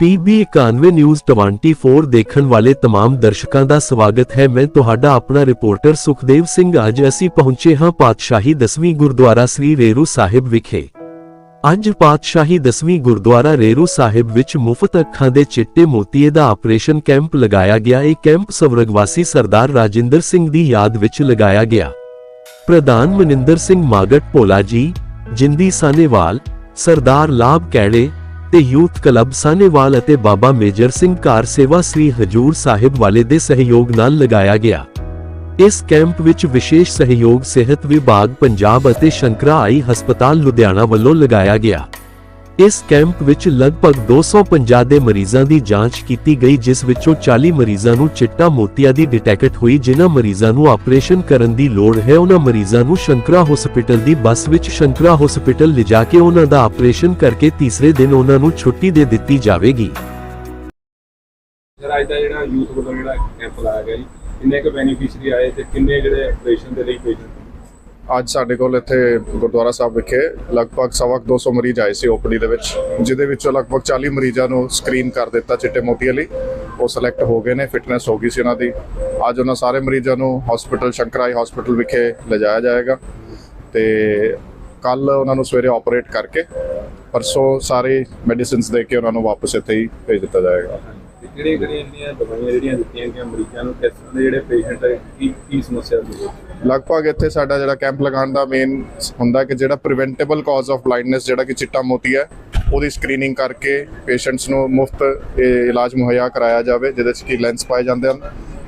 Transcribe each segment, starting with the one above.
PB 91 news 24 ਦੇਖਣ ਵਾਲੇ तमाम ਦਰਸ਼ਕਾਂ ਦਾ ਸਵਾਗਤ ਹੈ ਮੈਂ ਤੁਹਾਡਾ ਆਪਣਾ ਰਿਪੋਰਟਰ ਸੁਖਦੇਵ ਸਿੰਘ ਅੱਜ ਅਸੀਂ ਪਹੁੰਚੇ ਹਾਂ ਪਾਤਸ਼ਾਹੀ ਦਸਵੀਂ ਗੁਰਦੁਆਰਾ ਸ੍ਰੀ ਰੇਰੂ ਸਾਹਿਬ ਵਿਖੇ ਅੱਜ ਪਾਤਸ਼ਾਹੀ ਦਸਵੀਂ ਗੁਰਦੁਆਰਾ ਰੇਰੂ ਸਾਹਿਬ ਵਿੱਚ ਮੁਫਤ ਅੱਖਾਂ ਦੇ ਚਿੱਟੇ ਮੋਤੀਏ ਦਾ ਆਪਰੇਸ਼ਨ ਕੈਂਪ ਲਗਾਇਆ ਗਿਆ ਇਹ ਕੈਂਪ ਸਵਰਗਵਾਸੀ ਸਰਦਾਰ ਰਾਜਿੰਦਰ ਸਿੰਘ ਦੀ ਯਾਦ ਵਿੱਚ ਲਗਾਇਆ ਗਿਆ ਪ੍ਰਧਾਨ ਮਨਿੰਦਰ ਸਿੰਘ ਮਾਗਟ ਭੋਲਾ ਜੀ ਜਿੰਦੀ ਸਾਨੇਵਾਲ ਸਰਦਾਰ ਲਾਭ ਕੈੜੇ ਤੇ ਯੂਥ ਕਲੱਬ ਸਾਨੇਵਾਲ ਅਤੇ ਬਾਬਾ ਮੇਜਰ ਸਿੰਘ ਕਾਰ ਸੇਵਾ ਸ੍ਰੀ ਹਜੂਰ ਸਾਹਿਬ ਵਾਲੇ ਦੇ ਸਹਿਯੋਗ ਨਾਲ ਲਗਾਇਆ ਗਿਆ। ਇਸ ਕੈਂਪ ਵਿੱਚ ਵਿਸ਼ੇਸ਼ ਸਹਿਯੋਗ ਸਿਹਤ ਵਿਭਾਗ, ਪੰਜਾਬ ਅਤੇ ਸ਼ੰਕਰਾ ਆਈ ਹਸਪਤਾਲ ਲੁਧਿਆਣਾ ਵੱਲੋਂ ਲਗਾਇਆ ਗਿਆ। ਇਸ ਕੈਂਪ ਵਿੱਚ ਲਗਭਗ 250 ਦੇ ਮਰੀਜ਼ਾਂ ਦੀ ਜਾਂਚ ਕੀਤੀ ਗਈ, ਜਿਸ ਵਿੱਚੋਂ 40 ਮਰੀਜ਼ਾਂ ਨੂੰ ਚਿੱਟਾ ਮੋਤੀਆ ਦੀ ਡਿਟੈਕਟ ਹੋਈ, ਜਿਨ੍ਹਾਂ ਮਰੀਜ਼ਾਂ ਨੂੰ ਆਪਰੇਸ਼ਨ ਕਰਨ ਦੀ ਲੋੜ ਹੈ। ਉਹਨਾਂ ਮਰੀਜ਼ਾਂ ਨੂੰ ਸ਼ੰਕਰਾ ਹਸਪੀਟਲ ਦੀ ਬੱਸ ਵਿੱਚ ਸ਼ੰਕਰਾ ਹਸਪੀਟਲ ਲਿਜਾ ਕੇ ਉਹਨਾਂ ਦਾ ਆਪਰੇਸ਼ਨ ਕਰਕੇ ਤੀਸਰੇ ਦਿਨ ਉਹਨਾਂ ਨੂੰ ਛੁੱਟੀ ਦੇ ਦਿੱਤੀ ਜਾਵੇਗੀ। ਸਰ, ਅੱਜ ਦਾ ਜਿਹੜਾ ਯੂਥ ਵੱਲੋਂ ਜਿਹੜਾ ਕੈਂਪ ਲਾਇਆ ਗਿਆ ਜੀ, ਕਿੰਨੇ ਕੁ ਬੈਨੀਫਿਸ਼ਰੀ ਆਏ ਤੇ ਕਿੰਨੇ ਜਿਹੜੇ ਆਪਰੇਸ਼ਨ ਦੇ ਲਈ ਪੇਸ਼ੈਂਟ ਅੱਜ ਸਾਡੇ ਕੋਲ ਇੱਥੇ ਗੁਰਦੁਆਰਾ ਸਾਹਿਬ ਵਿਖੇ ਲਗਭਗ ਸਵਾ ਕੁ 200 ਮਰੀਜ਼ ਆਏ ਸੀ ਓਪੀਡੀ ਦੇ ਵਿੱਚ, ਜਿਹਦੇ ਵਿੱਚੋਂ ਲਗਭਗ 40 ਮਰੀਜ਼ਾਂ ਨੂੰ ਸਕਰੀਨ ਕਰ ਦਿੱਤਾ ਚਿੱਟੇ ਮੋਤੀਆਂ ਲਈ। ਉਹ ਸਿਲੈਕਟ ਹੋ ਗਏ ਨੇ ਫਿਟਨੈਸ ਹੋ ਗਈ ਸੀ ਉਹਨਾਂ ਦੀ। ਅੱਜ ਉਹਨਾਂ ਸਾਰੇ ਮਰੀਜ਼ਾਂ ਨੂੰ ਹਸਪੀਟਲ ਸ਼ੰਕਰਾਈ ਹਸਪੀਟਲ ਵਿਖੇ ਲਿਜਾਇਆ ਜਾਏਗਾ। ਤੇ ਕੱਲ ਉਹਨਾਂ ਨੂੰ ਸਵੇਰੇ ਆਪਰੇਟ ਕਰਕੇ ਪਰਸੋਂ ਸਾਰੇ ਮੈਡੀਸਿਨਸ ਦੇ ਕੇ ਉਹਨਾਂ ਨੂੰ ਵਾਪਸ ਇੱਥੇ ਹੀ ਭੇਜ ਦਿੱਤਾ ਜਾਏਗਾ। ਕਿਹੜੇ ਕਿਹੜੇ ਇੰਨੀਆਂ ਦਵਾਈਆਂ ਜਿਹੜੀਆਂ ਦਿੱਤੀਆਂ ਗਈਆਂ ਮਰੀਜ਼ਾਂ ਨੂੰ, ਕਿਸ ਤਰ੍ਹਾਂ ਦੇ ਜਿਹੜੇ ਪੇਸ਼ੈਂਟ ਕੀ ਕੀ ਸਮੱਸਿਆ ਸੀ ਲਗਭਗ ਇੱਥੇ ਸਾਡਾ ਜਿਹੜਾ ਕੈਂਪ ਲਗਾਉਣ ਦਾ ਮੇਨ ਹੁੰਦਾ ਕਿ ਜਿਹੜਾ ਪ੍ਰੀਵੈਂਟੇਬਲ ਕਾਜ਼ ਆਫ ਬਲਾਈਂਡਨੈਸ ਜਿਹੜਾ ਕਿ ਚਿੱਟਾ ਮੋਤੀ ਹੈ, ਉਹਦੀ ਸਕਰੀਨਿੰਗ ਕਰਕੇ ਪੇਸ਼ੈਂਟਸ ਨੂੰ ਮੁਫਤ ਇਲਾਜ ਮੁਹੱਈਆ ਕਰਾਇਆ ਜਾਵੇ, ਜਿਹਦੇ 'ਚ ਕਿ ਲੈਂਸ ਪਾਏ ਜਾਂਦੇ ਹਨ।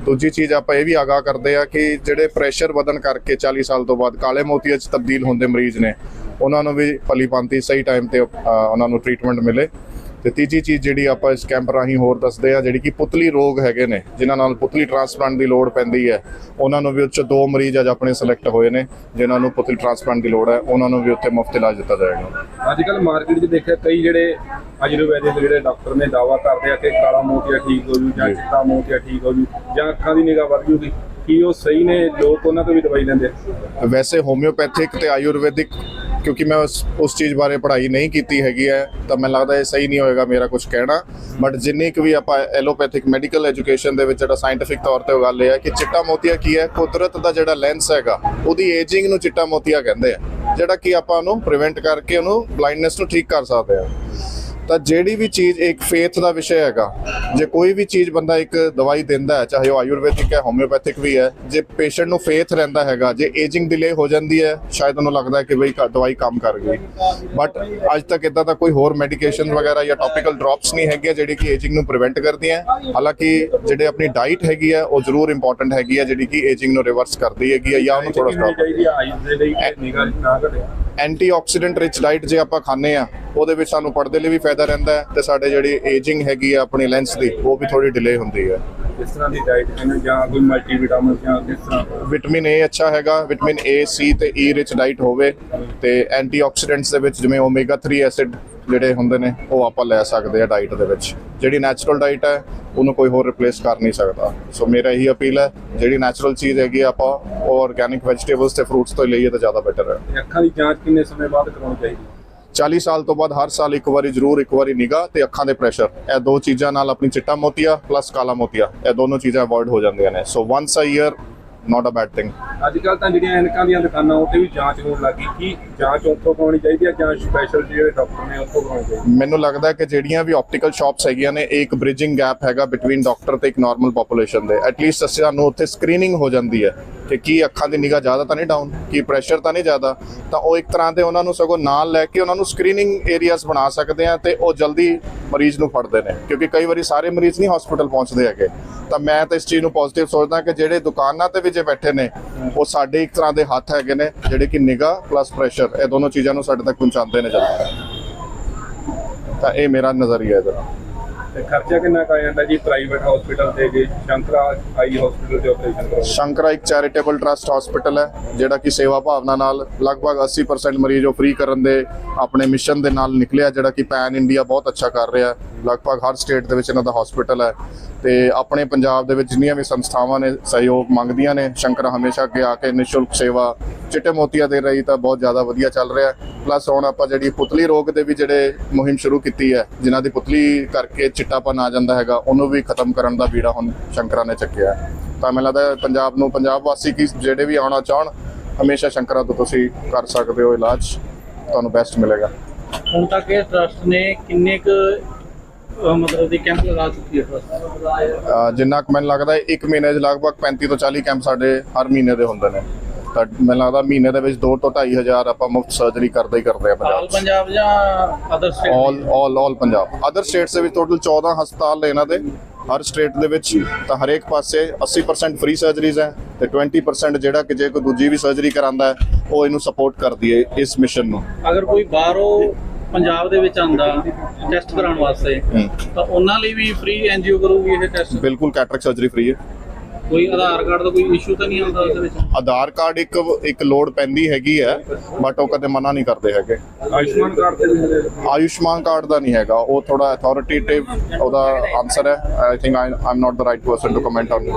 ਦੂਜੀ ਚੀਜ਼ ਆਪਾਂ ਇਹ ਵੀ ਆਗਾਹ ਕਰਦੇ ਆ ਕਿ ਜਿਹੜੇ ਪ੍ਰੈਸ਼ਰ ਵਧਣ ਕਰਕੇ 40 ਸਾਲ ਤੋਂ ਬਾਅਦ ਕਾਲੇ ਮੋਤੀਏ 'ਚ ਤਬਦੀਲ ਹੁੰਦੇ ਮਰੀਜ਼ ਨੇ, ਉਹਨਾਂ ਨੂੰ ਵੀ ਭਲੀ ਭਾਂਤੀ ਸਹੀ ਟਾਈਮ ਤੇ ਉਹਨਾਂ ਨੂੰ ਟ੍ਰੀਟਮੈਂਟ ਮਿਲੇ। ਤੇ ਤੀਜੀ ਚੀਜ਼ ਜਿਹੜੀ ਆਪਾਂ ਇਸ ਕੈਂਪ ਰਾਹੀਂ ਹੋਰ ਦੱਸਦੇ ਆ ਜਿਹੜੀ ਕਿ ਪੁਤਲੀ ਰੋਗ ਹੈਗੇ ਨੇ ਜਿਨ੍ਹਾਂ ਨਾਲ ਪੁਤਲੀ ਟ੍ਰਾਂਸਪਲਾਂਟ ਦੀ ਲੋੜ ਪੈਂਦੀ ਹੈ ਉਹਨਾਂ ਨੂੰ ਵੀ ਉੱਚ ਦੋ ਮਰੀਜ਼ ਅੱਜ ਆਪਣੇ ਸਿਲੈਕਟ ਹੋਏ ਨੇ ਜਿਨ੍ਹਾਂ ਨੂੰ ਪੁਤਲੀ ਟ੍ਰਾਂਸਪਲਾਂਟ ਦੀ ਲੋੜ ਹੈ ਉਹਨਾਂ ਨੂੰ ਵੀ ਉੱਥੇ ਮੁਫਤ ਇਲਾਜ ਦਿੱਤਾ ਜਾਏਗਾ। ਅੱਜ ਕੱਲ ਮਾਰਕੀਟ 'ਚ ਦੇਖਿਆ ਕਈ ਜਿਹੜੇ ਆਯੁਰਵੈਦਿਕ ਜਿਹੜੇ ਡਾਕਟਰ ਨੇ ਦਾਵਾ ਕਰਦੇ ਆ ਕਿ ਕਾਲਾ ਮੋਤੀਆ ਠੀਕ ਹੋ ਜੂ ਜਾਂ। ਚਿੱਟਾ ਮੋਤੀਆ ਠੀਕ ਹੋ ਜੂ ਜਾਂ ਅੱਖਾਂ ਦੀ ਨਿਗਾਹ ਵੱਧ ਜੂਗੀ ਕੀ ਉਹ ਸਹੀ ਨੇ? ਲੋਕ ਉਹਨਾਂ ਤੋਂ ਵੀ ਦਵਾਈ ਲੈਂਦੇ ਆ। ਵੈਸੇ ਹੋਮਿਓਪੈਥਿਕ ਤੇ ਆਯੁਰਵੈਦਿਕ ਕਿਉਂਕਿ ਮੈਂ ਉਸ ਉਸ ਚੀਜ਼ ਬਾਰੇ ਪੜ੍ਹਾਈ ਨਹੀਂ ਕੀਤੀ ਹੈਗੀ ਹੈ, ਤਾਂ ਮੈਨੂੰ ਲੱਗਦਾ ਇਹ ਸਹੀ ਨਹੀਂ ਹੋਏਗਾ ਮੇਰਾ ਕੁਝ ਕਹਿਣਾ। ਬਟ ਜਿੰਨੀ ਕੁ ਵੀ ਆਪਾਂ ਐਲੋਪੈਥਿਕ ਮੈਡੀਕਲ ਐਜੂਕੇਸ਼ਨ ਦੇ ਵਿੱਚ ਜਿਹੜਾ ਸਾਇੰਟਿਫਿਕ ਤੌਰ ਤੇ ਉਹ ਗੱਲ ਇਹ ਹੈ ਕਿ ਚਿੱਟਾ ਮੋਤੀਆ ਕੀ ਹੈ? ਕੁਦਰਤ ਦਾ ਜਿਹੜਾ ਲੈਂਸ ਹੈਗਾ, ਉਹਦੀ ਏਜਿੰਗ ਨੂੰ ਚਿੱਟਾ ਮੋਤੀਆ ਕਹਿੰਦੇ ਆ। ਜਿਹੜਾ ਕਿ ਆਪਾਂ ਉਹਨੂੰ ਪ੍ਰੀਵੈਂਟ ਕਰਕੇ ਉਹਨੂੰ ਬਲਾਈਂਡਨੈਸ ਨੂੰ ਠੀਕ ਕਰ ਸਕਦੇ ਆ। ਤਾਂ ਜਿਹੜੀ ਵੀ ਚੀਜ਼ ਇੱਕ ਫੇਥ ਦਾ ਵਿਸ਼ਾ ਹੈਗਾ ਜੇ ਕੋਈ ਵੀ ਚੀਜ਼ ਬੰਦਾ ਇੱਕ ਦਵਾਈ ਦਿੰਦਾ ਹੈ ਚਾਹੇ ਉਹ ਆਯੁਰਵੈਦਿਕ ਹੈ ਹੋਮਿਓਪੈਥਿਕ ਵੀ ਹੈ ਜੇ ਪੇਸ਼ੈਂਟ ਨੂੰ ਫੇਥ ਰਹਿੰਦਾ ਹੈਗਾ ਜੇ ਏਜਿੰਗ ਡਿਲੇ ਹੋ ਜਾਂਦੀ ਹੈ ਸ਼ਾਇਦ ਉਹਨੂੰ ਲੱਗਦਾ ਹੈ ਕਿ ਬਈ ਦਵਾਈ ਕੰਮ ਕਰ ਗਈ। ਬਟ ਅੱਜ ਤੱਕ ਇਦਾਂ ਦਾ ਕੋਈ ਹੋਰ ਮੈਡੀਕੇਸ਼ਨ ਵਗੈਰਾ ਜਾਂ ਟੌਪੀਕਲ ਡ੍ਰੌਪਸ ਨਹੀਂ ਹੈਗੀਆਂ ਜਿਹੜੀ ਕਿ ਏਜਿੰਗ ਨੂੰ ਪ੍ਰੀਵੈਂਟ ਕਰਦੀਆਂ ਹਾਲਾਂਕਿ ਜਿਹੜੇ ਆਪਣੀ ਡਾਈਟ ਹੈਗੀ ਹੈ ਉਹ ਜ਼ਰੂਰ ਇੰਪੋਰਟੈਂਟ ਹੈਗੀ ਹੈ ਜਿਹੜੀ ਕਿ ਏਜਿੰਗ ਨੂੰ ਰਿਵਰਸ ਕਰਦੀ ਹੈਗੀ ਹੈ ਜਾਂ ਉਹਨੂੰ ਥੋੜਾ ਸਟਾਪ ਚਾਹੀਦੀ ਆ ਆਈਜ਼ ਦੇ ਲਈ ਨਿਗਾਹ ਨਾ ਘਟੇ? ਐਂਟੀਆਕਸੀਡੈਂਟ ਰਿਚ ਡਾਈਟ ਜੇ ਆਪਾਂ ਖਾਂਦੇ ਆ ਉਹਦੇ ਵਿੱਚ ਸਾਨੂੰ ਪਰਦੇ ਲਈ ਵੀ ਫਾਇਦਾ ਰਹਿੰਦਾ ਹੈ ਤੇ ਸਾਡੇ ਜਿਹੜੀ ਏਜਿੰਗ ਹੈਗੀ ਆ ਆਪਣੀ ਲੈਂਸ ਦੀ, ਉਹ ਵੀ ਥੋੜੀ ਡਿਲੇ ਹੁੰਦੀ ਹੈ। ਇਸ ਤਰ੍ਹਾਂ ਦੀ ਡਾਈਟ ਕਿੰਨੇ ਜਾਂ ਕੋਈ ਮਲਟੀਵਿਟਾਮਿਨ ਜਾਂ ਕਿਸ ਤਰ੍ਹਾਂ? ਵਿਟਾਮਿਨ ਏ ਅੱਛਾ ਹੈਗਾ ਵਿਟਾਮਿਨ ਏ ਸੀ ਤੇ ਈ ਰਿਚ ਡਾਈਟ ਹੋਵੇ ਤੇ ਐਂਟੀਆਕਸੀਡੈਂਟਸ ਦੇ ਵਿੱਚ ਜਿਵੇਂ ਓਮੇਗਾ 3 ਐਸਿਡ ਜਿਹੜੇ ਹੁੰਦੇ ਨੇ ਉਹ ਆਪਾਂ ਲੈ ਸਕਦੇ ਆ ਡਾਈਟ ਦੇ ਵਿੱਚ। ਜਿਹੜੀ ਨੈਚੁਰਲ ਡਾਈਟ ਹੈ ਉਹਨੂੰ ਕੋਈ ਹੋਰ ਰਿਪਲੇਸ ਕਰ ਨਹੀਂ ਸਕਦਾ। ਸੋ ਮੇਰਾ ਇਹੀ ਅਪੀਲ ਹੈ ਜਿਹੜੀ ਨੈਚੁਰਲ ਚੀਜ਼ ਹੈਗੀ ਆਪਾਂ ਉਹ ਆਰਗੈਨਿਕ ਵੈਜੀਟੇਬਲਸ ਤੇ ਫਰੂਟਸ ਤੋਂ ਲਈਏ ਤਾਂ ਜ਼ਿਆਦਾ ਬੈਟਰ ਹੈ। ਅੱਖਾਂ ਦੀ ਜਾਂਚ ਕਿੰਨੇ ਸਮੇਂ ਬਾਅਦ ਕਰਾਉਣੀ ਚਾਹੀਦੀ? 40 ਸਾਲ ਤੋਂ ਬਾਅਦ ਹਰ ਸਾਲ ਇੱਕ ਵਾਰੀ ਜ਼ਰੂਰ ਇੱਕ ਵਾਰੀ ਨਿਗਾਹ ਤੇ ਅੱਖਾਂ ਦੇ ਪ੍ਰੈਸ਼ਰ ਇਹ ਦੋ ਚੀਜ਼ਾਂ ਨਾਲ ਆਪਣੀ ਚਿੱਟਾ ਮੋਤੀਆ ਪਲੱਸ ਕਾਲਾ ਮੋਤੀਆ। ਇਹ ਦੋਨੋਂ ਚੀਜ਼ਾਂ ਅਵੋਇਡ ਹੋ ਜਾਂਦੀਆਂ ਨੇ। So once a year not a bad thing ਅੱਜ ਕੱਲ ਤਾਂ ਜਿਹੜੀਆਂ ਐਨਕਾਂ ਦੀਆਂ ਦੁਕਾਨਾਂ ਉੱਤੇ ਵੀ ਜਾਂਚ ਹੋਣ ਲੱਗੀ ਕੀ ਜਾਂਚ ਉੱਥੋਂ ਕਰਾਉਣੀ ਚਾਹੀਦੀ ਹੈ ਜਾਂ ਸਪੈਸ਼ਲ ਜਿਹੜੇ ਡਾਕਟਰ ਨੇ ਉੱਥੋਂ ਕਰਾਉਣੀ ਚਾਹੀਦੀ ਮੈਨੂੰ ਲੱਗਦਾ ਕਿ ਜਿਹੜੀਆਂ ਵੀ ਆਪਟੀਕਲ ਸ਼ਾਪਸ ਹੈਗੀਆਂ ਨੇ ਇੱਕ ਬ੍ਰਿਜਿੰਗ ਗੈਪ ਹੈਗਾ ਬਿਟਵੀਨ ਡਾਕਟਰ ਤੇ ਇੱਕ ਨਾਰਮਲ ਪੋਪੂਲੇਸ਼ਨ ਦੇ। ਐਟਲੀਸਟ ਅਸੀਂ ਸਾਨੂੰ ਉੱਥੇ ਸਕਰੀਨਿੰਗ ਹੋ ਜਾਂਦੀ ਹੈ। ਕਿ ਕੀ ਅੱਖਾਂ ਦੀ ਨਿਗਾਹ ਜ਼ਿਆਦਾ ਤਾਂ ਨਹੀਂ ਡਾਊਨ ਕੀ ਪ੍ਰੈਸ਼ਰ ਤਾਂ ਨਹੀਂ ਜ਼ਿਆਦਾ? ਤਾਂ ਉਹ ਇੱਕ ਤਰ੍ਹਾਂ ਦੇ ਉਹਨਾਂ ਨੂੰ ਸਗੋਂ ਨਾਲ ਲੈ ਕੇ ਉਹਨਾਂ ਨੂੰ ਸਕਰੀਨਿੰਗ ਏਰੀਆਜ਼ ਬਣਾ ਸਕਦੇ ਆ ਤੇ ਉਹ ਜਲਦੀ ਮਰੀਜ਼ ਨੂੰ ਫੜਦੇ ਨੇ, ਕਿਉਂਕਿ ਕਈ ਵਾਰੀ ਸਾਰੇ ਮਰੀਜ਼ ਨਹੀਂ ਹਸਪੀਟਲ ਪਹੁੰਚਦੇ ਹੈਗੇ। ਤਾਂ ਮੈਂ ਤਾਂ ਇਸ ਚੀਜ਼ ਨੂੰ ਪੋਜ਼ਿਟਿਵ ਸੋਚਦਾ ਕਿ ਜਿਹੜੇ ਦੁਕਾਨਾਂ ਤੇ ਵੀ ਜੇ ਬੈਠੇ ਨੇ, ਉਹ ਸਾਡੇ ਇੱਕ ਤਰ੍ਹਾਂ ਦੇ ਹੱਥ ਹੈਗੇ ਨੇ, ਜਿਹੜੇ ਕਿ ਨਿਗਾਹ ਪਲੱਸ ਪ੍ਰੈਸ਼ਰ ਇਹ ਦੋਨੋਂ ਚੀਜ਼ਾਂ ਨੂੰ ਸਾਡੇ ਤੱਕ ਪਹੁੰਚਾਉਂਦੇ ਨੇ ਜਲਦੀ। ਤਾਂ ਇਹ ਮੇਰਾ ਨਜ਼ਰੀਆ ਹੈ ਇਹਦਾ। ਤੇ ਖਰਚਾ ਕਿੰਨਾ ਕੁ ਆ ਜਾਂਦਾ ਜੀ? ਪ੍ਰਾਈਵੇਟ ਹਸਪੀਟਲ ਤੇ ਜੇ ਸ਼ੰਕਰਾ ਆਈ ਹਸਪੀਟਲ ਤੇ ਆਪਰੇਸ਼ਨ ਕਰਾਉਣਾ ਸ਼ੰਕਰਾ ਇੱਕ ਚੈਰੀਟੇਬਲ ਟਰਸਟ ਹਸਪੀਟਲ ਹੈ, ਜਿਹੜਾ ਕਿ ਸੇਵਾ ਭਾਵਨਾ ਨਾਲ ਲਗਭਗ 80% ਮਰੀਜ਼ ਉਹ ਫ੍ਰੀ ਕਰਨ ਦੇ ਆਪਣੇ ਮਿਸ਼ਨ ਦੇ ਨਾਲ ਨਿਕਲਿਆ, ਜਿਹੜਾ ਕਿ ਪੈਨ ਇੰਡੀਆ ਬਹੁਤ ਅੱਛਾ ਕਰ ਰਿਹਾ ਲਗਭਗ ਹਰ ਸਟੇਟ ਦੇ ਵਿੱਚ ਇਹਨਾਂ ਦਾ ਹਸਪੀਟਲ ਹੈ। ਤੇ ਆਪਣੇ ਪੰਜਾਬ ਦੇ ਵਿੱਚ ਜਿੰਨੀਆਂ ਵੀ ਸੰਸਥਾਵਾਂ ਨੇ, ਸਹਿਯੋਗ ਮੰਗਦੀਆਂ ਨੇ, ਸ਼ੰਕਰਾ ਹਮੇਸ਼ਾ ਅੱਗੇ ਆ ਕੇ ਨਿਸ਼ੁਲਕ ਸੇਵਾ ਚਿੱਟੇ ਮੋਤੀਆਂ ਦੇ ਰਹੀ ਤਾਂ ਬਹੁਤ ਜ਼ਿਆਦਾ ਵਧੀਆ ਚੱਲ ਰਿਹਾ। ਪਲੱਸ ਹੁਣ ਆਪਾਂ ਜਿਹੜੀ ਪੁਤਲੀ ਰੋਗ ਦੇ ਵੀ ਜਿਹੜੇ ਮੁਹਿੰਮ ਸ਼ੁਰੂ ਕੀਤੀ ਹੈ ਜਿਨ੍ਹਾਂ ਦੀ ਪੁਤਲੀ ਕਰਕੇ ਚਿੱਟਾਪਨ ਆ ਜਾਂਦਾ ਹੈਗਾ ਉਹਨੂੰ ਵੀ ਖਤਮ ਕਰਨ ਦਾ ਬੀੜਾ ਹੁਣ ਸ਼ੰਕਰਾਂ ਨੇ ਚੱਕਿਆ। ਤਾਂ ਮੈਨੂੰ ਲੱਗਦਾ ਪੰਜਾਬ ਨੂੰ ਪੰਜਾਬ ਵਾਸੀ ਕੀ ਜਿਹੜੇ ਵੀ ਆਉਣਾ ਚਾਹਣ ਹਮੇਸ਼ਾ ਸ਼ੰਕਰਾਂ ਤੋਂ ਤੁਸੀਂ ਕਰ ਸਕਦੇ ਹੋ ਇਲਾਜ। ਤੁਹਾਨੂੰ ਬੈਸਟ ਮਿਲੇਗਾ। ਹੁਣ ਤੱਕ ਇਹ ਟਰਸਟ ਨੇ ਕਿੰਨੇ ਕੁ ਮਤਲਬ ਦੀ ਕੈਂਪ ਲਗਾ ਚੁੱਕੀ ਹੈ ਜਿੰਨਾ ਕੁ ਮੈਨੂੰ ਲੱਗਦਾ ਹੈ ਇੱਕ ਮਹੀਨੇ 'ਚ ਲਗਭਗ 35 ਤੋਂ 40 ਕੈਂਪ ਸਾਡੇ ਹਰ ਮਹੀਨੇ ਦੇ ਹੁੰਦੇ ਨੇ। ਤਾਂ ਮੈਨੂੰ ਲੱਗਦਾ ਮਹੀਨੇ ਦੇ ਵਿੱਚ 2 ਤੋਂ 2.5 ਹਜ਼ਾਰ ਆਪਾਂ ਮੁਫਤ ਸਰਜਰੀ ਕਰਦੇ ਹੀ ਕਰਦੇ ਆ ਆਲ ਪੰਜਾਬ 'ਚ। ਪੰਜਾਬ ਜਾਂ other state all all all Punjab. Other states ਦੇ ਵਿੱਚ ਟੋਟਲ 14 ਹਸਪਤਾਲ ਨੇ ਇਹਨਾਂ ਦੇ। ਹਰ ਸਟੇਟ ਦੇ ਵਿੱਚ ਤਾਂ ਹਰੇਕ ਪਾਸੇ 80% ਫ੍ਰੀ ਸਰਜਰੀਜ਼ ਹੈ ਤੇ 20% ਜਿਹੜਾ ਕਿ ਜੇ ਕੋਈ ਦੂਜੀ ਵੀ ਸਰਜਰੀ ਕਰਾਂਦਾ ਹੈ ਉਹ ਇਹਨੂੰ ਸਪੋਰਟ ਕਰਦੀ ਹੈ ਇਸ ਮਿਸ਼ਨ ਨੂੰ। ਅਗਰ ਕੋਈ ਬਾਹਰੋਂ ਪੰਜਾਬ ਦੇ ਵਿੱਚ ਆਂਦਾ ਟੈਸਟ ਕਰਾਉਣ ਵਾਸਤੇ ਹਮ। ਤਾਂ ਉਹਨਾਂ ਲਈ ਵੀ ਫ੍ਰੀ ਐਨਜੀਓ ਕਰੂਗੀ ਇਹ ਟੈਸਟ ਬਿਲਕੁਲ ਕੈਟਰਕ ਸਰਜਰੀ ਫ੍ਰੀ ਹੈ। ਕੋਈ ਆਧਾਰ ਕਾਰਡ ਦਾ ਕੋਈ ਇਸ਼ੂ ਤਾਂ ਨਹੀਂ ਆਉਂਦਾ ਉਸ ਵਿੱਚ? ਆਧਾਰ ਕਾਰਡ ਇੱਕ ਇੱਕ ਲੋਡ ਪੈਂਦੀ ਹੈਗੀ ਹੈ ਬਟ ਉਹ ਕਦੇ ਮਨਾ ਨਹੀਂ ਕਰਦੇ ਹੈਗੇ। ਆਯੁਸ਼ਮਾਨ ਕਾਰਡ ਤੇ ਵੀ ਆਯੁਸ਼ਮਾਨ ਕਾਰਡ ਦਾ ਨਹੀਂ ਹੈਗਾ। ਉਹ ਥੋੜਾ ਅਥਾਰਟੇਟਿਵ ਉਹਦਾ ਆਨਸਰ ਹੈ। I think I am not the right person to comment on